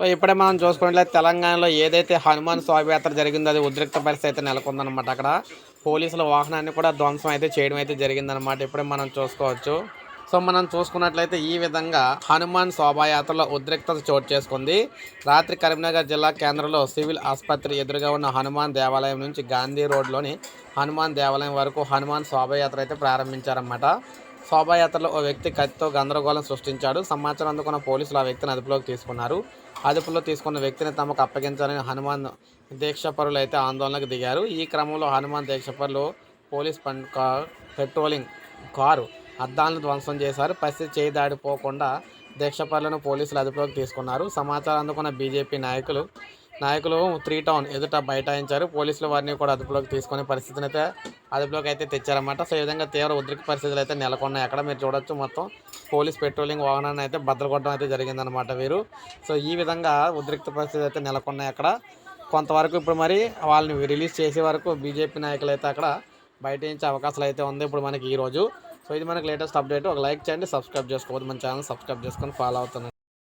So ఇప్పుడే మనం చూసుకున్నట్లయితే తెలంగాణలో ఏదైతే హనుమాన్ శోభయాత్ర జరిగిందో అది ఉద్రిక్త పరిస్థితి అయితే నెలకొందనమాట అక్కడ పోలీసుల వాహనాన్ని కూడా ధ్వంసం అయితే చేయడం అయితే జరిగిందనమాట ఇప్పుడే మనం చూసుకోవచ్చు. సో మనం చూసుకున్నట్లయితే ఈ విధంగా హనుమాన్ శోభాయాత్రలో ఉద్రిక్తత చోటు చేసుకుంది. రాత్రి కరీంనగర్ జిల్లా కేంద్రంలో సివిల్ ఆసుపత్రి ఎదురుగా ఉన్న హనుమాన్ దేవాలయం నుంచి గాంధీ రోడ్లోని హనుమాన్ దేవాలయం వరకు హనుమాన్ శోభాయాత్ర అయితే ప్రారంభించారన్నమాట. శోభాయాత్రలో ఓ వ్యక్తి కత్తితో గందరగోళం సృష్టించాడు. సమాచారం అందుకున్న పోలీసులు ఆ వ్యక్తిని అదుపులోకి తీసుకున్నారు. అదుపులో తీసుకున్న వ్యక్తిని తమకు అప్పగించాలని హనుమాన్ దీక్షపరులు అయితే ఆందోళనకు దిగారు. ఈ క్రమంలో హనుమాన్ దీక్షపరులు పోలీస్ పన్ పెట్రోలింగ్ కారు అద్దాలను ధ్వంసం చేశారు. పరిస్థితి చేయి దాడిపోకుండా దీక్షపరులను పోలీసులు అదుపులోకి తీసుకున్నారు. సమాచారం అందుకున్న బీజేపీ నాయకులు నాయకులు త్రీ టౌన్ ఎదుట బైఠాయించారు. పోలీసులు వారిని కూడా అదుపులోకి తీసుకునే పరిస్థితిని అయితే అదుపులోకి అయితే తెచ్చారన్నమాట. సో ఈ విధంగా తీవ్ర ఉద్రిక్త పరిస్థితులు అయితే నెలకొన్నాయి. అక్కడ మీరు చూడొచ్చు మొత్తం పోలీస్ పెట్రోలింగ్ వాహనాన్ని అయితే భద్రకొట్టడం అయితే జరిగిందనమాట వీరు. సో ఈ విధంగా ఉద్రిక్త పరిస్థితులు అయితే నెలకొన్నాయి అక్కడ. కొంతవరకు ఇప్పుడు మరి వాళ్ళని రిలీజ్ చేసే వరకు బీజేపీ నాయకులు అయితే అక్కడ బయటించే అవకాశాలు అయితే ఉంది ఇప్పుడు మనకి ఈ రోజు. సో ఇది మనకి లేటెస్ట్ అప్డేట్ ఒక లైక్ చేయండి సబ్స్క్రైబ్ చేసుకోవద్దు. మన ఛానల్ సబ్స్క్రైబ్ చేసుకొని ఫాలో అవుతున్నాను